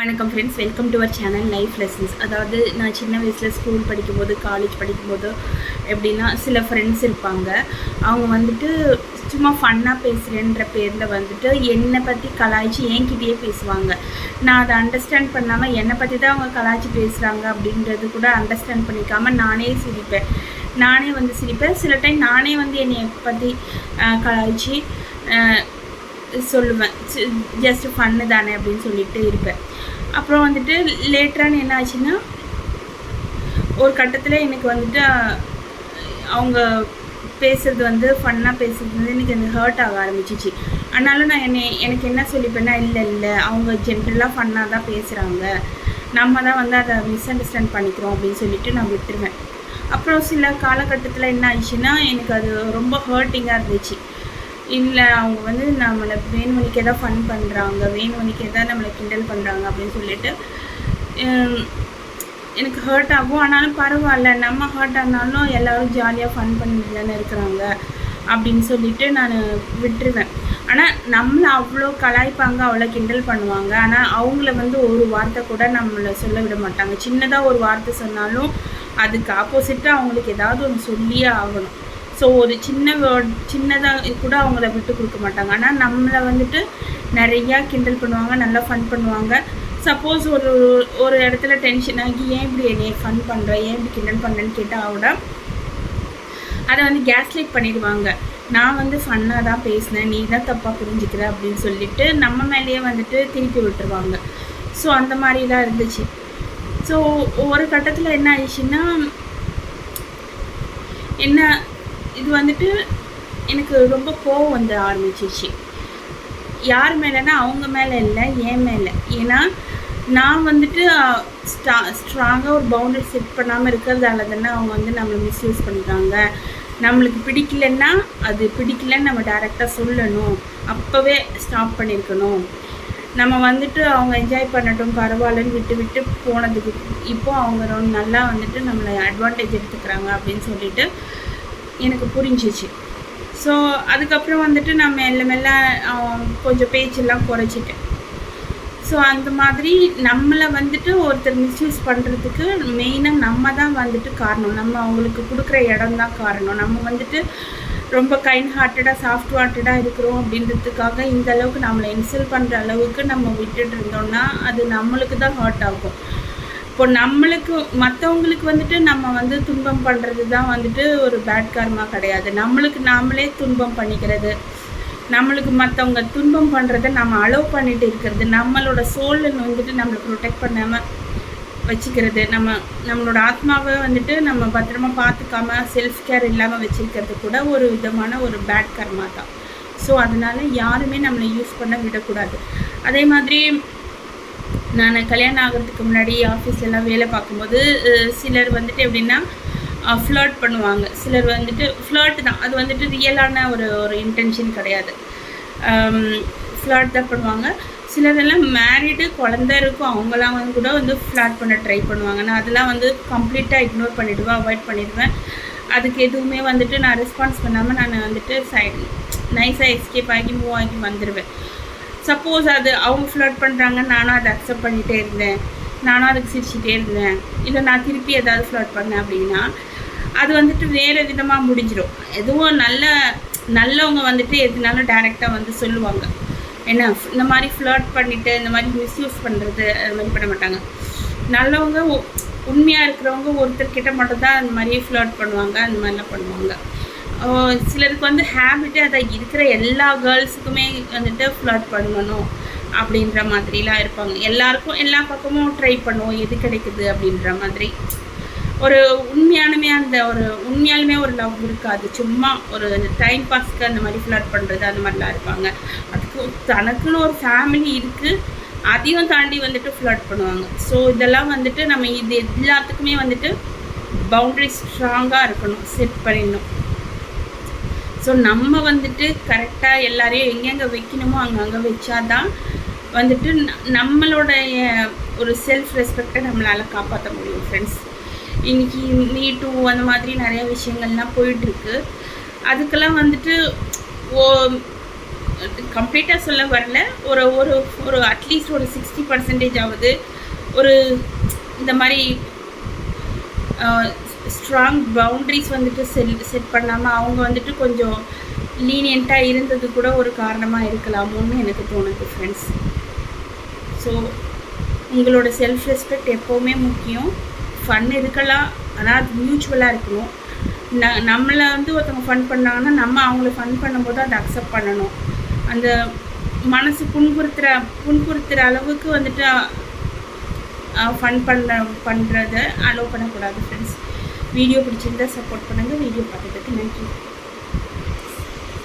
வணக்கம் friends welcome to our channel life lessons அதாவது நான் சின்ன வயசில் ஸ்கூல் படிக்கும்போது காலேஜ் படிக்கும்போது எப்படின்னா சில ஃப்ரெண்ட்ஸ் இருப்பாங்க. அவங்க வந்துட்டு சும்மா ஃபன்னாக பேசுகிறேன்ற பேரில் வந்துட்டு என்னை பற்றி கலாய்ச்சி என்கிட்டயே பேசுவாங்க. நான் அதை அண்டர்ஸ்டாண்ட் பண்ணாமல் என்னை பற்றி தான் அவங்க கலாய்ச்சி பேசுகிறாங்க அப்படின்றது கூட அண்டர்ஸ்டாண்ட் பண்ணிக்காமல் நானே சிரிப்பேன். நானே வந்து சிரிப்பேன். சில டைம் நானே வந்து என்னை பற்றி கலாய்ச்சி சொல்லுவேன். ஜஸ்ட் ஃபன்னு தானே அப்படின்னு சொல்லிட்டு இருப்பேன். அப்புறம் வந்துட்டு லேட்டரான என்ன ஆச்சுன்னா ஒரு கட்டத்தில் எனக்கு வந்துட்டு அவங்க பேசுறது வந்து ஃபன்னாக பேசுறது வந்து எனக்கு அந்த ஹர்ட் ஆக ஆரம்பிச்சிச்சு. அதனால நான் என்னை எனக்கு என்ன சொல்லிப்பேன்னா இல்லை இல்லை அவங்க ஜென்ரலாக ஃபன்னாக தான் பேசுகிறாங்க நம்ம தான் வந்து அதை மிஸ் அண்டர்ஸ்டாண்ட் பண்ணிக்கிறோம் அப்படின்னு சொல்லிட்டு நான் விட்டுருவேன். அப்புறம் சில காலகட்டத்தில் என்ன ஆயிடுச்சுன்னா எனக்கு அது ரொம்ப ஹர்ட்டிங்காக இருந்துச்சு. இல்லை அவங்க வந்து நம்மளை வேணுமணிக்கே தான் ஃபன் பண்ணுறாங்க வேணுமணிக்கே தான் நம்மளை கிண்டல் பண்ணுறாங்க அப்படின்னு சொல்லிட்டு எனக்கு ஹர்ட் ஆகும். ஆனாலும் பரவாயில்ல நம்ம ஹர்ட் ஆனாலும் எல்லோரும் ஜாலியாக ஃபன் பண்ணிட்டு இருக்கிறாங்க அப்படின்னு சொல்லிட்டு நான் விட்டுருவேன். ஆனால் நம்மளை அவ்வளோ கலாய்ப்பாங்க அவ்வளோ கிண்டல் பண்ணுவாங்க. ஆனால் அவங்கள வந்து ஒரு வார்த்தை கூட நம்மளை சொல்ல விட மாட்டாங்க. சின்னதாக ஒரு வார்த்தை சொன்னாலும் அதுக்கு ஆப்போசிட்டாக அவங்களுக்கு ஏதாவது ஒன்று சொல்லியே ஆகணும். ஸோ ஒரு சின்ன வேர்ட் சின்னதாக கூட அவங்கள விட்டு கொடுக்க மாட்டாங்க. ஆனால் நம்மளை வந்துட்டு நிறையா கிண்டல் பண்ணுவாங்க நல்லா ஃபன் பண்ணுவாங்க. சப்போஸ் ஒரு ஒரு இடத்துல டென்ஷன் ஆகி ஏன் இப்படி என்னைய ஃபன் பண்ணுற ஏன் இப்படி கிண்டல் பண்ணுறேன்னு கேட்டால் கூட அதை வந்து கேஸ்லைட் பண்ணிடுவாங்க. நான் வந்து ஃபன்னாக தான் பேசினேன். நீ தான் தப்பாக புரிஞ்சுக்கிற அப்படின்னு சொல்லிட்டு நம்ம மேலேயே வந்துட்டு திருப்பி விட்டுருவாங்க. ஸோ அந்த மாதிரிலாம் இருந்துச்சு. ஸோ ஒரு கட்டத்தில் என்ன ஆயிடுச்சுன்னா என்ன இது வந்துட்டு எனக்கு ரொம்ப கோவம் வந்து ஆரம்பிச்சிச்சு யார் மேலேனா அவங்க மேலே இல்லை என் மேலே. ஏன்னா நான் வந்துட்டு ஸ்டா ஸ்ட்ராங்காக ஒரு பவுண்டரி செட் பண்ணாமல் இருக்கிறதால தானே அவங்க வந்து நம்மளை மிஸ்யூஸ் பண்ணுறாங்க நம்மளுக்கு பிடிக்கலன்னா அது பிடிக்கலன்னு நம்ம டேரெக்டாக சொல்லணும். அப்போவே ஸ்டாப் பண்ணியிருக்கணும் நம்ம வந்துட்டு அவங்க என்ஜாய் பண்ணட்டும் பரவாயில்லன்னு விட்டு விட்டு போனதுக்கு இப்போ அவங்க ரொம்ப நல்லா வந்துட்டு நம்மளை அட்வான்டேஜ் எடுத்துக்கிறாங்க அப்படின்னு சொல்லிட்டு எனக்கு புரிஞ்சிச்சு. ஸோ அதுக்கப்புறம் வந்துட்டு நான் மெல்ல மெல்ல கொஞ்சம் பேச்செல்லாம் குறைச்சிட்டேன். ஸோ அந்த மாதிரி நம்மளை வந்துட்டு ஒருத்தர் மிஸ்யூஸ் பண்ணுறதுக்கு மெயினாக நம்ம தான் வந்துட்டு காரணம். நம்ம அவங்களுக்கு கொடுக்குற இடம் தான் காரணம். நம்ம வந்துட்டு ரொம்ப கைண்ட் ஹார்ட்டடாக சாஃப்ட் ஹார்ட்டடாக இருக்கிறோம் அப்படின்றதுக்காக இந்த அளவுக்கு நம்மளை இன்சல்ட் பண்ணுற அளவுக்கு நம்ம விட்டுட்டு இருந்தோம்னா அது நம்மளுக்கு தான் ஹார்ட் ஆகும். இப்போ நம்மளுக்கு மற்றவங்களுக்கு வந்துட்டு நம்ம வந்து துன்பம் பண்ணுறது தான் வந்துட்டு ஒரு பேட் கார்மா கிடையாது. நம்மளுக்கு நாமளே துன்பம் பண்ணிக்கிறது நம்மளுக்கு மற்றவங்க துன்பம் பண்ணுறத நம்ம அலோவ் பண்ணிட்டு இருக்கிறது நம்மளோட சோலை வந்துட்டு நம்மளை ப்ரொடெக்ட் பண்ணாமல் வச்சுக்கிறது நம்ம நம்மளோட ஆத்மாவை வந்துட்டு நம்ம பத்திரமா பார்த்துக்காம செல்ஃப் கேர் இல்லாமல் வச்சுருக்கிறது கூட ஒரு விதமான ஒரு பேட் கர்மா தான். ஸோ அதனால யாருமே நம்மளை யூஸ் பண்ண விடக்கூடாது. அதே மாதிரி நான் கல்யாணம் ஆகிறதுக்கு முன்னாடி ஆஃபீஸ்ல எல்லாம் வேலை பார்க்கும்போது சிலர் வந்துட்டு எப்படின்னா ஃப்ளர்ட் பண்ணுவாங்க. சிலர் வந்துட்டு ஃப்ளர்ட் தான். அது வந்துட்டு ரியலான ஒரு ஒரு இன்டென்ஷன் கிடையாது. ஃப்ளர்ட் தான் பண்ணுவாங்க. சிலரெல்லாம் மேரிடு குழந்த இருக்கும். அவங்களாம் வந்து கூட வந்து ஃப்ளாட் பண்ண ட்ரை பண்ணுவாங்க. நான் அதெல்லாம் வந்து கம்ப்ளீட்டாக இக்னோர் பண்ணிவிடுவேன் அவாய்ட் பண்ணிடுவேன். அதுக்கு எதுவுமே வந்துட்டு நான் ரெஸ்பான்ஸ் பண்ணாமல் நான் வந்துட்டு சைடு நைஸாக எஸ்கேப் ஆகி மூவ் ஆகி வந்துடுவேன் சப்போஸ் அது அவங்க ஃப்ளர்ட் பண்ணுறாங்க நானும் அதை அக்செப்ட் பண்ணிகிட்டே இருந்தேன். நானும் அதுக்கு சிரிச்சிட்டே இருந்தேன். இல்லை நான் திருப்பி ஏதாவது ஃப்ளர்ட் பண்ணேன் அப்படின்னா அது வந்துட்டு வேறு விதமாக முடிஞ்சிடும் எதுவும் நல்ல நல்லவங்க வந்துட்டு எதுனாலும் டேரெக்டாக வந்து சொல்லுவாங்க. என்ன இந்த மாதிரி ஃப்ளர்ட் பண்ணிவிட்டு இந்த மாதிரி மிஸ்யூஸ் பண்ணுறது அது மாதிரி பண்ண மாட்டாங்க. நல்லவங்க உண்மையாக இருக்கிறவங்க ஒருத்தர்கிட்ட மட்டும்தான் அந்த மாதிரியே ஃப்ளர்ட் பண்ணுவாங்க அந்த மாதிரிலாம் பண்ணுவாங்க. சிலருக்கு வந்து ஹேபிட்டே அதை இருக்கிற எல்லா கேர்ள்ஸுக்குமே வந்துட்டு ஃப்ளாட் பண்ணணும் அப்படின்ற மாதிரிலாம் இருப்பாங்க. எல்லாருக்கும் எல்லா பக்கமும் ட்ரை பண்ணுவோம் எது கிடைக்குது அப்படின்ற மாதிரி. ஒரு உண்மையானுமே அந்த ஒரு உண்மையாலுமே ஒரு லவ் இருக்காது. சும்மா ஒரு டைம் பாஸ்க்கு அந்த மாதிரி ஃப்ளர்ட் பண்ணுறது அந்த மாதிரிலாம் இருப்பாங்க. அதுக்கு தனக்குன்னு ஒரு ஃபேமிலி இருக்குது அதையும் தாண்டி வந்துட்டு ஃப்ளர்ட் பண்ணுவாங்க. ஸோ இதெல்லாம் வந்துட்டு நம்ம இது எல்லாத்துக்குமே வந்துட்டு பவுண்ட்ரி ஸ்ட்ராங்காக இருக்கணும். செட் பண்ணிடணும். ஸோ நம்ம வந்துட்டு கரெக்டாக எல்லாரையும் எங்கெங்கே வைக்கணுமோ அங்கங்கே வச்சாதான் வந்துட்டு நம்மளுடைய ஒரு செல்ஃப் ரெஸ்பெக்டை நம்மளால் காப்பாற்ற முடியும் ஃப்ரெண்ட்ஸ் இன்றைக்கி நீ டூ அந்த மாதிரி நிறைய விஷயங்கள்லாம் போயிட்டுருக்கு. அதுக்கெல்லாம் வந்துட்டு ஓ கம்ப்ளீட்டாக சொல்ல வரல. ஒரு ஒரு ஒரு அட்லீஸ்ட் ஒரு சிக்ஸ்டி பர்சன்டேஜ் ஆகுது ஒரு இந்த மாதிரி ஸ்ட்ராங் பவுண்ட்ரிஸ் வந்துட்டு செல் செட் பண்ணாமல் அவங்க வந்துட்டு கொஞ்சம் லீனியண்ட்டாக இருந்தது கூட ஒரு காரணமாக இருக்கலாமோன்னு எனக்கு தோணுது ஃப்ரெண்ட்ஸ் ஸோ உங்களோட செல்ஃப் ரெஸ்பெக்ட் எப்போவுமே முக்கியம். ஃபன் இருக்கலாம் ஆனால் அது மியூச்சுவலாக இருக்கணும். ந நம்மளை வந்து ஒருத்தவங்க ஃபன் பண்ணாங்கன்னா நம்ம அவங்கள ஃபன் பண்ணும்போது அதை அக்செப்ட் பண்ணணும். அந்த மனசு புண்புறுத்துகிற புண்புறுத்துகிற அளவுக்கு வந்துட்டு ஃபன் பண்ண பண்ணுறத அலோவ் பண்ணக்கூடாது ஃப்ரெண்ட்ஸ் வீடியோ பிடிச்சிருந்தா சப்போர்ட் பண்ணுங்கள் வீடியோ பார்த்ததுக்கு நன்றி.